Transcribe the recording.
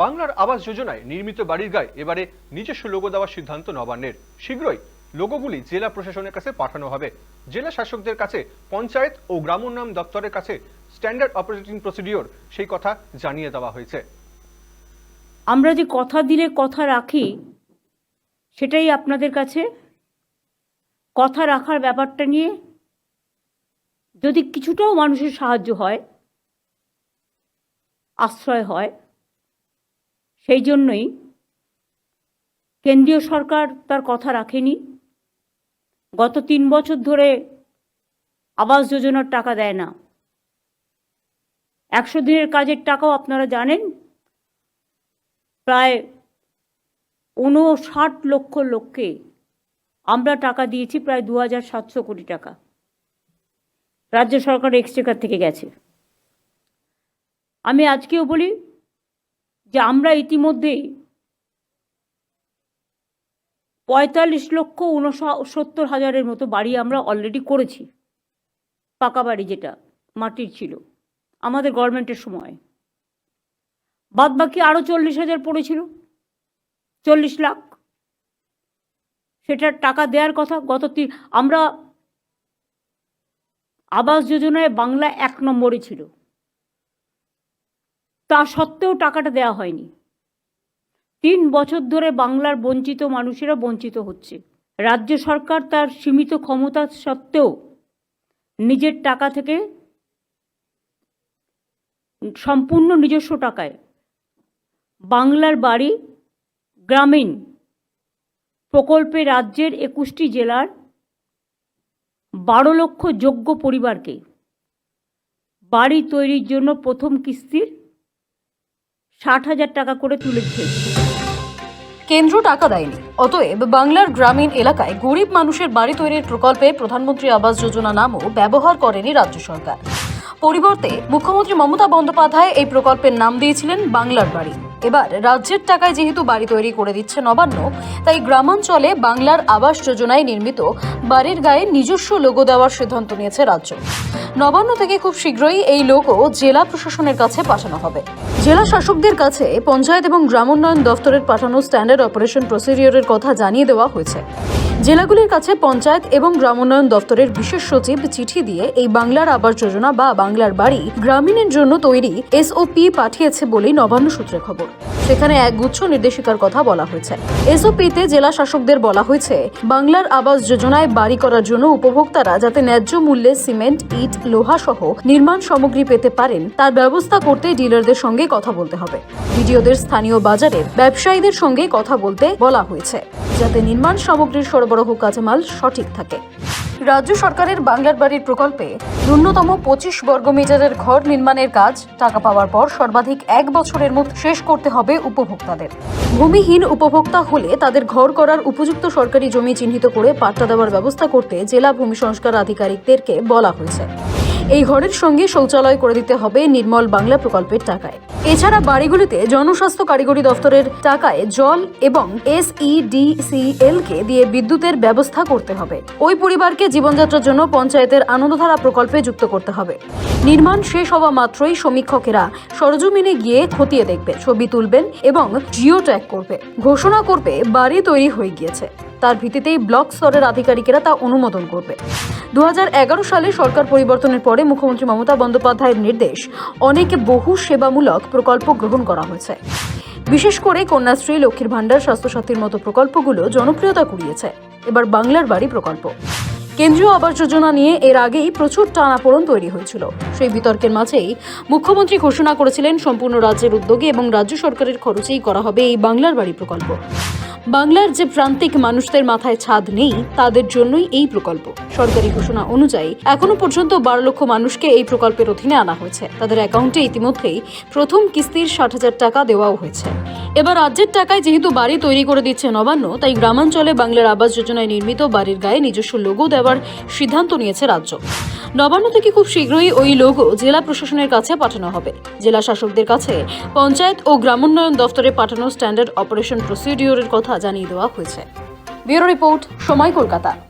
বাংলার আবাস যোজনায় নির্মিত বাড়ির গায়ে এবারে নিজস্ব লোগো দেওয়ার সিদ্ধান্ত নবান্নের। শীঘ্রই লোগোগুলি জেলা প্রশাসনের কাছে পাঠানো হবে। জেলা শাসকদের কাছে পঞ্চায়েত ও গ্রাম উন্নয়ন দপ্তরের কাছে স্ট্যান্ডার্ড অপারেটিং প্রসিডিওর সেই কথা জানিয়ে দেওয়া হয়েছে। আমরা যে কথা দিলে কথা রাখি, সেটাই আপনাদের কাছে? কথা রাখার ব্যাপারটা নিয়ে যদি কিছুটাও মানুষের সাহায্য হয়, আশ্রয় হয় সেই জন্যই কেন্দ্রীয় সরকার তার কথা রাখেনি। গত তিন বছর ধরে আবাস যোজনার টাকা দেয় না। একশো দিনের কাজের টাকাও আপনারা জানেন, প্রায় ঊনষাট লক্ষ লোককে আমরা টাকা দিয়েছি, প্রায় দু হাজার সাতশো কোটি টাকা। রাজ্য সরকার এক্সচেকার থেকে গেছে। আমি আজকেও বলি যে আমরা ইতিমধ্যে পঁয়তাল্লিশ লক্ষ উনসত্তর হাজারের মতো বাড়ি আমরা অলরেডি করেছি। পাকা বাড়ি যেটা, মাটির ছিল, আমাদের গভর্নমেন্টের সময়। বাদ বাকি আরও চল্লিশ হাজার পড়েছিল, চল্লিশ লাখ। সেটার টাকা দেওয়ার কথা, গত আমরা আবাস যোজনায় বাংলা এক নম্বরে ছিল। তা সত্ত্বেও টাকাটা দেওয়া হয়নি। তিন বছর ধরে বাংলার বঞ্চিত মানুষেরা বঞ্চিত হচ্ছে। রাজ্য সরকার তার সীমিত ক্ষমতা সত্ত্বেও নিজের টাকা থেকে সম্পূর্ণ নিজস্ব টাকায় বাংলার বাড়ি গ্রামীণ প্রকল্পে রাজ্যের একুশটি জেলার বারো লক্ষ যোগ্য পরিবারকে বাড়ি তৈরির জন্য প্রথম কিস্তির ষাট হাজার টাকা করে তুলেছে। কেন্দ্র টাকা দেয়নি। অতএব বাংলার গ্রামীণ এলাকায় গরিব মানুষের বাড়ি তৈরির প্রকল্পে প্রধানমন্ত্রী আবাস যোজনা নামও ব্যবহার করেনি রাজ্য সরকার। পরিবর্তে মুখ্যমন্ত্রী মমতা বন্দ্যোপাধ্যায় এই প্রকল্পের নাম দিয়েছিলেন বাংলার বাড়ি। এবার রাজ্যের টাকায় যেহেতু বাড়ি তৈরি করে দিচ্ছে নবান্ন, তাই গ্রামাঞ্চলে বাংলার আবাস যোজনায় নির্মিত বাড়ির গায়ে নিজস্ব লোগো দেওয়ার সিদ্ধান্ত নিয়েছে রাজ্য। নবান্ন থেকে খুব শীঘ্রই এই লোগো জেলা প্রশাসনের কাছে পাঠানো হবে। জেলা শাসকদের কাছে পঞ্চায়েত এবং গ্রামোন্নয়ন দফতরের পাঠানো স্ট্যান্ডার্ড অপারেশন প্রসিডিওরের কথা জানিয়ে দেওয়া হয়েছে। জেলাগুলির কাছে পঞ্চায়েত এবং গ্রামোন্নয়ন দপ্তরের বিশেষ সচিব চিঠি দিয়ে এই বাংলার আবাস যোজনা বা বাংলার বাড়ি গ্রামীণের জন্য তৈরি এসওপি পাঠিয়েছে বলেই নবান্ন সূত্রে খবর। সেখানে এক গুচ্ছ নির্দেশিকার কথা বলা হয়েছে। এসওপিতে জেলা শাসকদের বলা হয়েছে, বাংলার আবাস যোজনায় বাড়ি করার জন্য উপভোক্তারা যাতে ন্যায্য মূল্যে সিমেন্ট, ইট, লোহা সহ নির্মাণ সামগ্রী পেতে পারেন, তার ব্যবস্থা করতে ডিলারদের সঙ্গে কথা বলতে হবে। ভিডিওদের স্থানীয় বাজারের ব্যবসায়ীদের সঙ্গে কথা বলতে বলা হয়েছে। যাতে নির্মাণ সামগ্রীর সরবরাহ কাঁচামাল সঠিক থাকে। রাজ্য সরকারের বাংলার বাড়ির প্রকল্পে ন্যূনতম পঁচিশ বর্গমিটারের ঘর নির্মাণের কাজ টাকা পাওয়ার পর সর্বাধিক এক বছরের মধ্যে শেষ করতে হবে উপভোক্তাদের। ভূমিহীন উপভোক্তা হলে তাদের ঘর করার উপযুক্ত সরকারি জমি চিহ্নিত করে পাট্টা দেওয়ার ব্যবস্থা করতে জেলা ভূমি সংস্কার আধিকারিকদেরকে বলা হয়েছে। এই ঘরের সঙ্গে শৌচালয় করে দিতে হবে নির্মল বাংলা প্রকল্পের টাকায়। এছাড়া বাড়িগুলিতে জনস্বাস্থ্য কারিগরি দফতরের টাকায় জল এবং এস এসইডিসিএল কে দিয়ে বিদ্যুতের ব্যবস্থা করতে হবে। ওই পরিবারকে জীবনযাত্রার জন্য পঞ্চায়েতের আনন্দধারা প্রকল্পে যুক্ত করতে হবে। নির্মাণ শেষ হওয়া মাত্রই সমীক্ষকেরা সরজমিনে গিয়ে খতিয়ে দেখবে, ছবি তুলবেন এবং জিও ট্যাগ করবে। ঘোষণা করবে, বাড়ি তৈরি হয়ে গিয়েছে। তার ভিত্তিতেই ব্লক স্তরের আধিকারিকেরা তা অনুমোদন করবে। দু হাজার এগারো সালে সরকার পরিবর্তনের পরে মুখ্যমন্ত্রী মমতা বন্দ্যোপাধ্যায়ের নির্দেশ, অনেক বহু সেবামূলক প্রকল্প গ্রহণ করা হয়েছে। বিশেষ করে কন্যাশ্রী, লক্ষ্মীর ভাণ্ডার, স্বাস্থ্যসাথীর মতো প্রকল্পগুলো জনপ্রিয়তা কুড়িয়েছে। এবার বাংলার বাড়ি প্রকল্প। কেন্দ্রীয় আবাস যোজনা নিয়ে এর আগেই প্রচুর টানাপোড়ন তৈরি হয়েছিল। সেই বিতর্কের মাঝেই মুখ্যমন্ত্রী ঘোষণা করেছিলেন, সম্পূর্ণ রাজ্যের উদ্যোগে এবং রাজ্য সরকারের খরচেই করা হবে এই বাংলার বাড়ি প্রকল্প। বাংলার যে প্রান্তিক মানুষদের মাথায় ছাদ নেই, তাদের জন্যই এই প্রকল্প। সরকারি ঘোষণা অনুযায়ী, এখনও পর্যন্ত বারো লক্ষ মানুষকে এই প্রকল্পের অধীনে আনা হয়েছে। তাদের অ্যাকাউন্টে ইতিমধ্যেই প্রথম কিস্তির ষাট হাজার টাকা দেওয়াও হয়েছে। এবার রাজ্যের টাকায় যেহেতু বাড়ি তৈরি করে দিচ্ছে নবান্ন, তাই গ্রামাঞ্চলে বাংলার আবাস যোজনায় নির্মিত বাড়ির গায়ে নিজস্ব লোগো দেওয়ার সিদ্ধান্ত নিয়েছে রাজ্য। নবান্ন থেকে খুব শীঘ্রই ওই লোগো জেলা প্রশাসনের কাছে পাঠানো হবে। জেলা শাসকদের কাছে পঞ্চায়েত ও গ্রামোন্নয়ন দফতরে পাঠানো স্ট্যান্ডার্ড অপারেশন প্রসিডিওরের কথা জানিয়ে দেওয়া হয়েছে। ব্যুরো রিপোর্ট সময় কলকাতা।